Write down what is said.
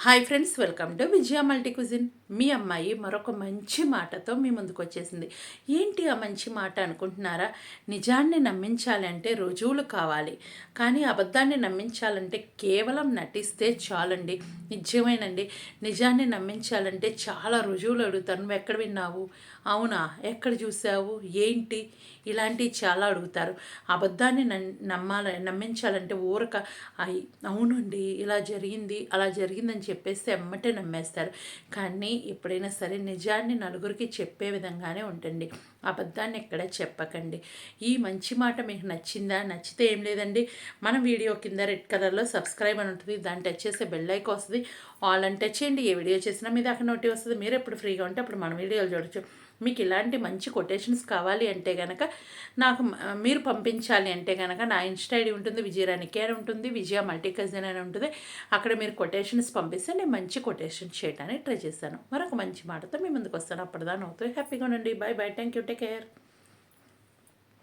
Hi friends welcome to Vijaya multi cuisine మీ అమ్మాయి మరొక మంచి మాటతో మీ ముందుకు వచ్చేసింది. ఏంటి ఆ మంచి మాట అనుకుంటున్నారా? నిజాన్ని నమ్మించాలంటే రుజువులు కావాలి. కానీ అబద్ధాన్ని నమ్మించాలంటే కేవలం నటిస్తే చాలండి. నిజమేనండి. నిజాన్ని నమ్మించాలంటే చాలా రుజువులు అడుగుతారు. నువ్వు ఎక్కడ విన్నావు? అవునా? ఎక్కడ చూసావు ఏంటి? ఇలాంటివి చాలా అడుగుతారు. అబద్ధాన్ని నమ్మాల నమ్మించాలంటే ఊరక అవునండి ఇలా జరిగింది అలా జరిగిందని చెప్పేస్తే ఎమ్మటే నమ్మేస్తారు. కానీ ఎప్పుడైనా సరే నిజాన్ని నలుగురికి చెప్పే విధంగానే ఉంటుంది అబద్ధాన్ని ఎక్కడ చెప్పకండి. ఈ మంచి మాట మీకు నచ్చిందా? నచ్చితే ఏం లేదండి. మన వీడియో కింద రెడ్ కలర్లో సబ్స్క్రైబ్ అని ఉంటుంది. దాన్ని టచ్ చేస్తే బెల్ వస్తుంది. ఆల్ అని టచ్ చేయండి. ఏ వీడియో చేసినా మీ దాకా నోటి వస్తుంది. మీరు ఎప్పుడు ఫ్రీగా ఉంటే అప్పుడు మన వీడియోలు చూడొచ్చు. మీకు ఇలాంటి మంచి కొటేషన్స్ కావాలి అంటే కనుక నాకు మీరు పంపించాలి అంటే కనుక నా ఇన్స్టా ఐడి ఉంటుంది. విజయరాణి కేర్ ఉంటుంది. విజయ మల్టీ కజిన్ అని ఉంటుంది. అక్కడ మీరు కొటేషన్స్ పంపిస్తే నేను మంచి కొటేషన్ చేయడానికి ట్రై చేస్తాను మరొక మంచి మాటతో మీ ముందుకు వస్తాను. అప్పటిదాని అవుతుంది హ్యాపీగా ఉండండి. Bye bye thank you take care